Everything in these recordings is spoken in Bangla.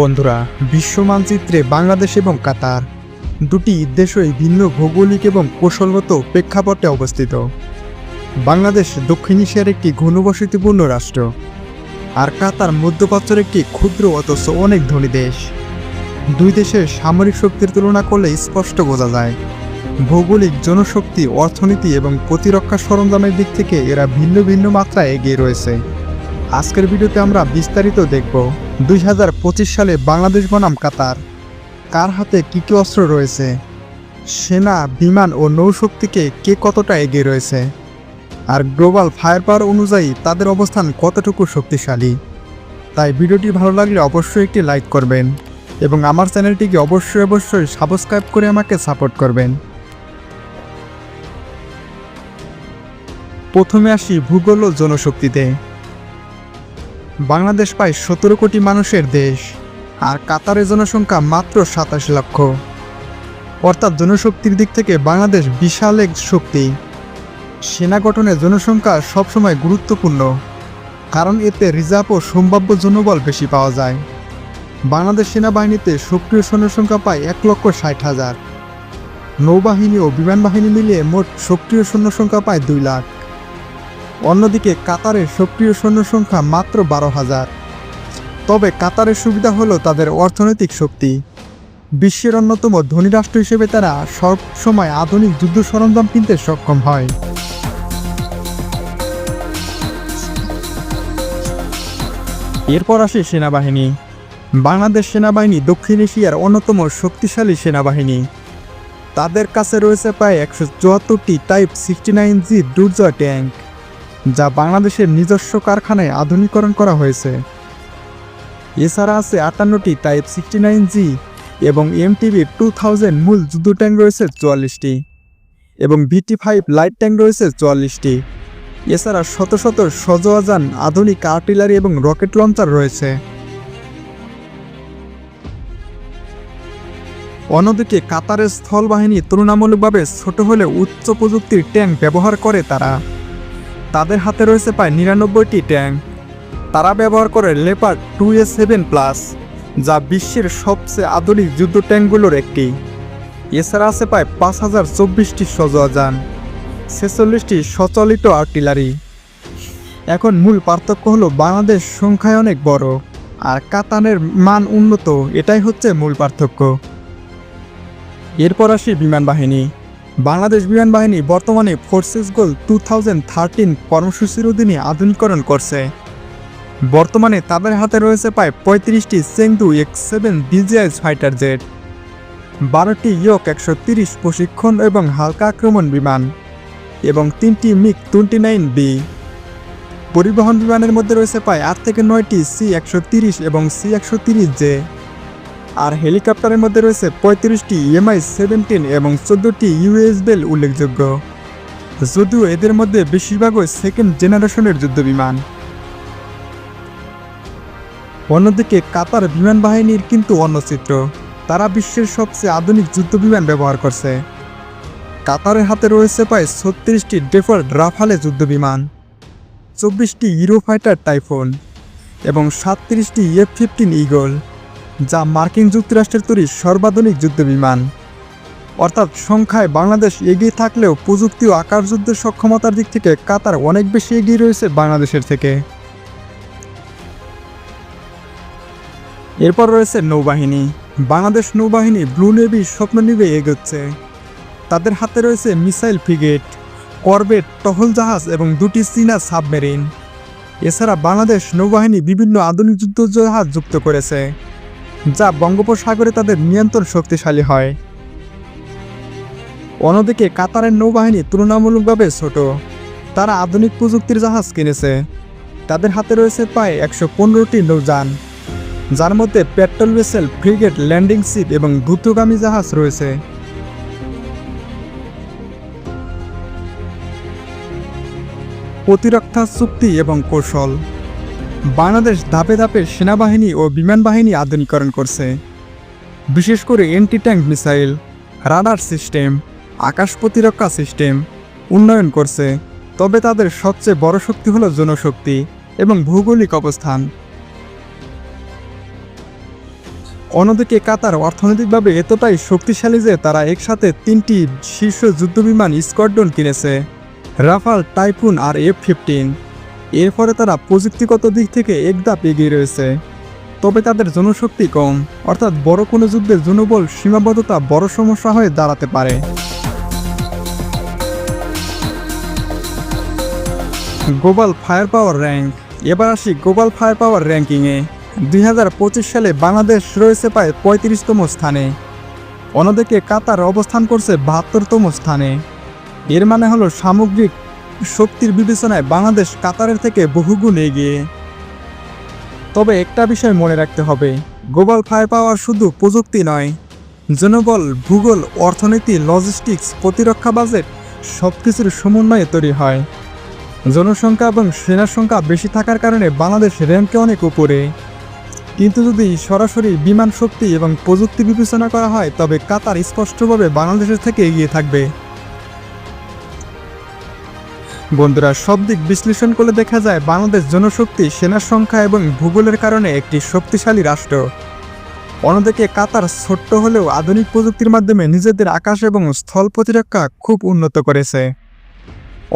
বন্ধুরা, বিশ্ব মানচিত্রে বাংলাদেশ এবং কাতার দুটি দেশই ভিন্ন ভৌগোলিক এবং কৌশলগত প্রেক্ষাপটে অবস্থিত। বাংলাদেশ দক্ষিণ এশিয়ার একটি ঘনবসতিপূর্ণ রাষ্ট্র আর কাতার মধ্যপ্রাচ্যের একটি ক্ষুদ্র অথচ অনেক ধনী দেশ। দুই দেশের সামরিক শক্তির তুলনা করলে স্পষ্ট বোঝা যায়, ভৌগোলিক জনশক্তি, অর্থনীতি এবং প্রতিরক্ষা সরঞ্জামের দিক থেকে এরা ভিন্ন ভিন্ন মাত্রায় এগিয়ে রয়েছে। আজকের ভিডিওতে আমরা বিস্তারিত দেখব। দুই হাজার পঁচিশ সালে বাংলাদেশ বনাম কাতার। কার হাতে কী কী অস্ত্র রয়েছে? সেনা, বিমান ও নৌশক্তিকে কে কতটা এগিয়ে রয়েছে? আর গ্লোবাল ফায়ার পাওয়ার অনুযায়ী তাদের অবস্থান কতটুকু শক্তিশালী? তাই ভিডিওটি ভালো লাগলে অবশ্যই একটি লাইক করবেন এবং আমার চ্যানেলটিকে অবশ্যই অবশ্যই সাবস্ক্রাইব করে আমাকে সাপোর্ট করবেন। প্রথমে আসি ভূগোল ও জনশক্তিতে। বাংলাদেশ প্রায় সতেরো কোটি মানুষের দেশ, আর কাতারের জনসংখ্যা মাত্র সাতাশ লক্ষ। অর্থাৎ জনশক্তির দিক থেকে বাংলাদেশ বিশাল এক শক্তি। সেনা গঠনে জনসংখ্যা সবসময় গুরুত্বপূর্ণ, কারণ এতে রিজার্ভ ও সম্ভাব্য জনবল বেশি পাওয়া যায়। বাংলাদেশ সেনাবাহিনীতে সক্রিয় সৈন্যসংখ্যা পায় এক লক্ষ ষাট হাজার। নৌবাহিনী ও বিমান বাহিনী মিলিয়ে মোট সক্রিয় সৈন্য সংখ্যা পায় দুই লাখ। অন্যদিকে কাতারের সক্রিয় সৈন্য সংখ্যা মাত্র বারো হাজার। তবে কাতারের সুবিধা হলো তাদের অর্থনৈতিক শক্তি। বিশ্বের অন্যতম ধনী রাষ্ট্র হিসেবে তারা সব সময় আধুনিক যুদ্ধ সরঞ্জাম কিনতে সক্ষম হয়। এরপর আসে সেনাবাহিনী। বাংলাদেশ সেনাবাহিনী দক্ষিণ এশিয়ার অন্যতম শক্তিশালী সেনাবাহিনী। তাদের কাছে রয়েছে প্রায় একশো চুয়াত্তরটি type sixty nine G Durjoy tank. যা বাংলাদেশের নিজস্ব কারখানায় আধুনিকরণ করা হয়েছে। এছাড়া আছে আটান্নটি টাইপ সিক্সটি নাইন জি এবং এমটিভি টু থাউজেন্ড মূল যুদ্ধ ট্যাঙ্ক রয়েছে চুয়াল্লিশটি এবং ভিটি ফাইভ লাইট ট্যাঙ্ক রয়েছে চুয়াল্লিশটি। এছাড়া শত শত সজোয়াজান, আধুনিক আর্টিলারি এবং রকেট লঞ্চার রয়েছে। অন্যদিকে কাতারের স্থল বাহিনী তুলনামূলকভাবে ছোট হলে উচ্চ প্রযুক্তির ট্যাঙ্ক ব্যবহার করে তারা। তাদের হাতে রয়েছে প্রায় নিরানব্বইটি ট্যাঙ্ক। তারা ব্যবহার করে Leopard two A seven plus, যা বিশ্বের সবচেয়ে আধুনিক যুদ্ধ ট্যাঙ্কগুলোর একটি। এছাড়া আছে প্রায় পাঁচ হাজার চব্বিশটি সজোয়া যান ছেচল্লিশটি সচলিত আর্টিলারি। এখন মূল পার্থক্য হলো বাংলাদেশ সংখ্যায় অনেক বড়, আর কাতানের মান উন্নত, এটাই হচ্ছে মূল পার্থক্য। এরপর আসি বিমান বাহিনী। বাংলাদেশ বিমান বাহিনী বর্তমানে forces goal two thousand thirteen কর্মসূচির অধীনে আধুনিকরণ করছে। বর্তমানে তাদের হাতে রয়েছে প্রায় পঁয়ত্রিশটি চেংদু এক্স সেভেন বিজিআইস ফাইটার জেট বারোটি ইয়ক একশো তিরিশ প্রশিক্ষণ এবং হালকা আক্রমণ বিমান, এবং তিনটি মিক টোয়েন্টি নাইন বি পরিবহন বিমানের মধ্যে রয়েছে প্রায় আট থেকে নয়টি সি একশো তিরিশ এবং সি একশো তিরিশ জে আর হেলিকপ্টারের মধ্যে রয়েছে পঁয়ত্রিশটি ইএমআই সেভেন্টিন এবং চোদ্দোটি ইউএস বেল উল্লেখযোগ্য। যদিও এদের মধ্যে বেশিরভাগই সেকেন্ড জেনারেশনের যুদ্ধ বিমান অন্যদিকে কাতার বিমান বাহিনীর কিন্তু অন্য চিত্র। তারা বিশ্বের সবচেয়ে আধুনিক যুদ্ধ বিমান ব্যবহার করছে। কাতারের হাতে রয়েছে প্রায় ছত্রিশটি ডেফার্ড রাফালে যুদ্ধ বিমান চব্বিশটি ইউরো ফাইটার টাইফোন এবং সাতত্রিশটি এফ ফিফটিন ইগল যা মার্কিন যুক্তরাষ্ট্রের তৈরি সর্বাধুনিক যুদ্ধ বিমান অর্থাৎ সংখ্যায় বাংলাদেশ এগিয়ে থাকলেও প্রযুক্তি ও আকার যুদ্ধের সক্ষমতার দিক থেকে কাতার অনেক বেশি এগিয়ে রয়েছে বাংলাদেশের থেকে। এরপর রয়েছে নৌবাহিনী। বাংলাদেশ নৌবাহিনী ব্লু নেভি স্বপ্ন নিবে এগোচ্ছে। তাদের হাতে রয়েছে মিসাইল ফ্রিগেট করবেট টহল জাহাজ এবং দুটি চীনা সাবমেরিন। এছাড়া বাংলাদেশ নৌবাহিনী বিভিন্ন আধুনিক যুদ্ধ জাহাজ যুক্ত করেছে। যা বঙ্গোপসাগরে তাদের নিয়ন্ত্রণ শক্তিশালী হয়। অন্যদিকে কাতারের নৌবাহিনী তুলনামূলকভাবে ছোট। তারা আধুনিক প্রযুক্তির জাহাজ কিনেছে। তাদের হাতে রয়েছে প্রায় একশো পনেরোটি নৌযান, যার মধ্যে patrol vessel, frigate, landing ship এবং দ্রুতগামী জাহাজ রয়েছে। প্রতিরক্ষা, চুক্তি এবং কৌশল বাংলাদেশ ধাপে ধাপে সেনাবাহিনী ও বিমান বাহিনী আধুনিকরণ করছে। বিশেষ করে anti tank missile, radar system, আকাশ প্রতিরক্ষা সিস্টেম উন্নয়ন করছে। তবে তাদের সবচেয়ে বড় শক্তি হলো জনশক্তি এবং ভৌগোলিক অবস্থান। অন্যদিকে কাতার অর্থনৈতিকভাবে এতটাই শক্তিশালী যে তারা একসাথে তিনটি শীর্ষ যুদ্ধবিমান স্কোয়াড্রন কিনেছে, রাফাল, টাইফুন আর এফ ফিফটিন। এর ফলে তারা প্রযুক্তিগত দিক থেকে একদাপ এগিয়ে রয়েছে। তবে তাদের জনশক্তি কম, অর্থাৎ বড় কোনো যুদ্ধের জনবল সীমাবদ্ধতা বড় সমস্যা হয়ে দাঁড়াতে পারে। গ্লোবাল ফায়ার পাওয়ার র্যাঙ্ক এবার আসি গ্লোবাল ফায়ার পাওয়ার র্যাঙ্কিংয়ে দুই হাজার পঁচিশ সালে বাংলাদেশ রয়েছে প্রায় পঁয়ত্রিশতম স্থানে। অন্যদিকে কাতার অবস্থান করছে বাহাত্তরতম স্থানে। এর মানে হলো সামগ্রিক শক্তির বিবেচনায় বাংলাদেশ কাতারের থেকে বহুগুণ এগিয়ে। তবে একটা বিষয় মনে রাখতে হবে, গ্লোবাল ফায়ার পাওয়ার শুধু প্রযুক্তি নয়, জনবল, ভূগোল, অর্থনীতি, লজিস্টিক্স, প্রতিরক্ষা বাজেট সব কিছুর সমন্বয়ে তৈরি হয়। জনসংখ্যা এবং সেনার সংখ্যা বেশি থাকার কারণে বাংলাদেশ র্যাঙ্কে অনেক উপরে। কিন্তু যদি সরাসরি বিমান শক্তি এবং প্রযুক্তি বিবেচনা করা হয়, তবে কাতার স্পষ্টভাবে বাংলাদেশের থেকে এগিয়ে থাকবে। বন্ধুরা, সব দিক বিশ্লেষণ করলে দেখা যায় বাংলাদেশ জনশক্তি সেনার সংখ্যা এবং ভূগোলের কারণে একটি শক্তিশালী রাষ্ট্র। অন্যদিকে কাতার ছোট্ট হলেও আধুনিক প্রযুক্তির মাধ্যমে নিজেদের আকাশ এবং স্থল প্রতিরক্ষা খুব উন্নত করেছে।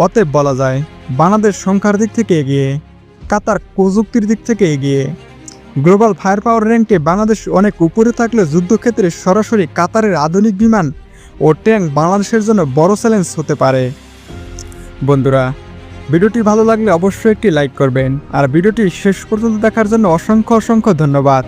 অতএব বলা যায়, বাংলাদেশ সংখ্যার দিক থেকে এগিয়ে, কাতার প্রযুক্তির দিক থেকে এগিয়ে। গ্লোবাল ফায়ার পাওয়ার র্যাঙ্কে বাংলাদেশ অনেক উপরে থাকলে যুদ্ধক্ষেত্রে সরাসরি কাতারের আধুনিক বিমান ও ট্যাঙ্ক বাংলাদেশের জন্য বড় চ্যালেঞ্জ হতে পারে। বন্ধুরা, ভিডিওটি ভালো লাগলে অবশ্যই একটি লাইক করবেন। আর ভিডিওটি শেষ পর্যন্ত দেখার জন্য অসংখ্য অসংখ্য ধন্যবাদ।